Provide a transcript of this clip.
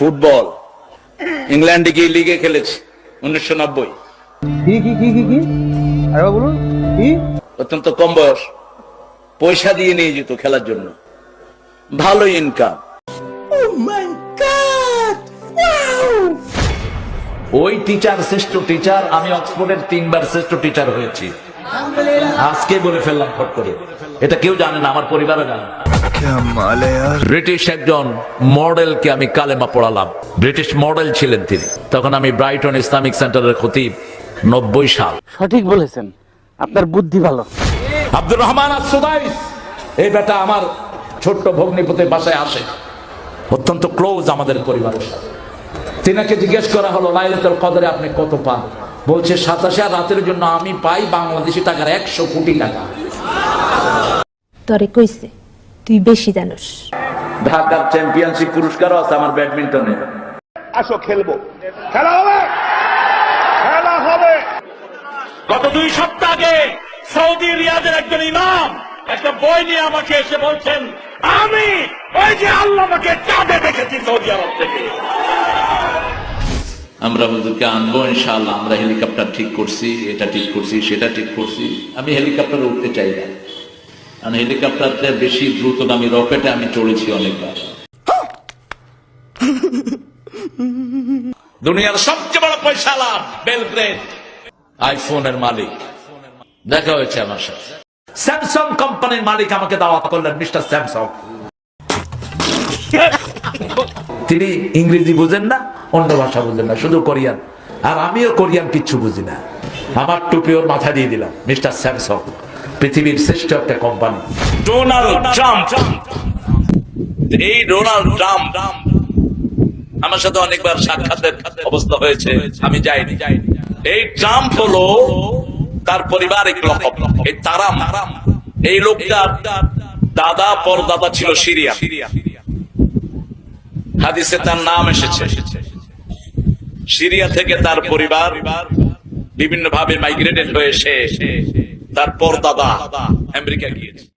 Football. ইংল্যান্ডে গিয়ে লিগে খেলেছি উনিশশো নব্বই। কি কি কি কি কি? আরে বলুন কি? অত্যন্ত কম বয়স। পয়সা দিয়ে নিয়ে যেত খেলার জন্য। ভালো ইনকাম ওই টিচার শ্রেষ্ঠ টিচার আমি অক্সফোর্ডের তিনবার শ্রেষ্ঠ টিচার হয়েছি। আজকে বলে ফেললাম ফট করে। এটা কেউ জানে না আমার পরিবারও জানে না। ব্রিটিশ একজন মডেলকে আমি কালেমা পড়ালাম। ব্রিটিশ মডেল ছিলেন তিনি। তখন আমি ব্রাইটন ইসলামিক সেন্টারের খতিব নব্বই সাল। সঠিক বলেছেন। আপনার বুদ্ধি ভালো। আব্দুর রহমান আসুদাইস এই বেটা আমার ছোট্ট ভগ্নিপতির বাসায় আসে। অত্যন্ত ক্লোজ আমাদের পরিবারের সাথে। তিনাকে জিজ্ঞেস করা হলো লাইলাতুল কদরে আপনি কত পান? বলছে সাতাশে আর রাতের জন্য আমি পাই বাংলাদেশি টাকার একশো কোটি টাকা। তরে কইছে তুই বেশি জানোস। ঢাকার চ্যাম্পিয়নশিপ পুরস্কারও আছে আমার ব্যাডমিন্টনে। আসো খেলব। খেলা হবে! খেলা হবে! গত দুই সপ্তাহ আগে সৌদি রিয়াদের একজন ইমাম একটা বই নিয়ে আমাকে এসে বলছেন আমি ওই যে আল্লাহ আমাকে চাঁদে দেখেছি সৌদি আরব থেকে। আমরা হুজুরকে আনব ইনশাআল্লাহ আমরা হেলিকপ্টার ঠিক করছি এটা ঠিক করছি সেটা ঠিক করছি। আমি হেলিকপ্টারে উঠতে চাই না। কারণ হেলিকপ্টারটা বেশি দ্রুতগামী রকেটে আমি চড়েছি অনেকবার। দুনিয়ার সবচেয়ে বড় পয়সা লাভ বেলগ্রেড আইফোনের মালিক। দেখা হয়েছে আমার সাথে। স্যামসাং কোম্পানির মালিক আমাকে দাওয়াত করলেন, মিস্টার স্যামসাং তিনি ইংরেজি বুঝেন না, অন্য ভাষা বুঝেন না, শুধু কোরিয়ান। আর আমিও কোরিয়ান কিচ্ছু বুঝি না। আমার টুপি ওর মাথা দিয়ে দিলাম, মিস্টার স্যামসং পৃথিবীর শ্রেষ্ঠ একটা কোম্পানি ডোনাল্ড ট্রাম্প। এই ডোনাল্ড ট্রাম্প আমার সাথে অনেকবার সাক্ষাতের অবস্থা হয়েছে, আমি যাইনি। এই ট্রাম্প হলো তার পারিবারিক লকব এই তারাম। এই লোকটার দাদা, পরদাদা ছিল সিরিয়া। হাদিসে তার নাম এসেছে। সিরিয়া থেকে তার পরিবার বিভিন্ন ভাবে মাইগ্রেটেড হয়ে সে তার পরদাদা আমেরিকা গিয়েছে।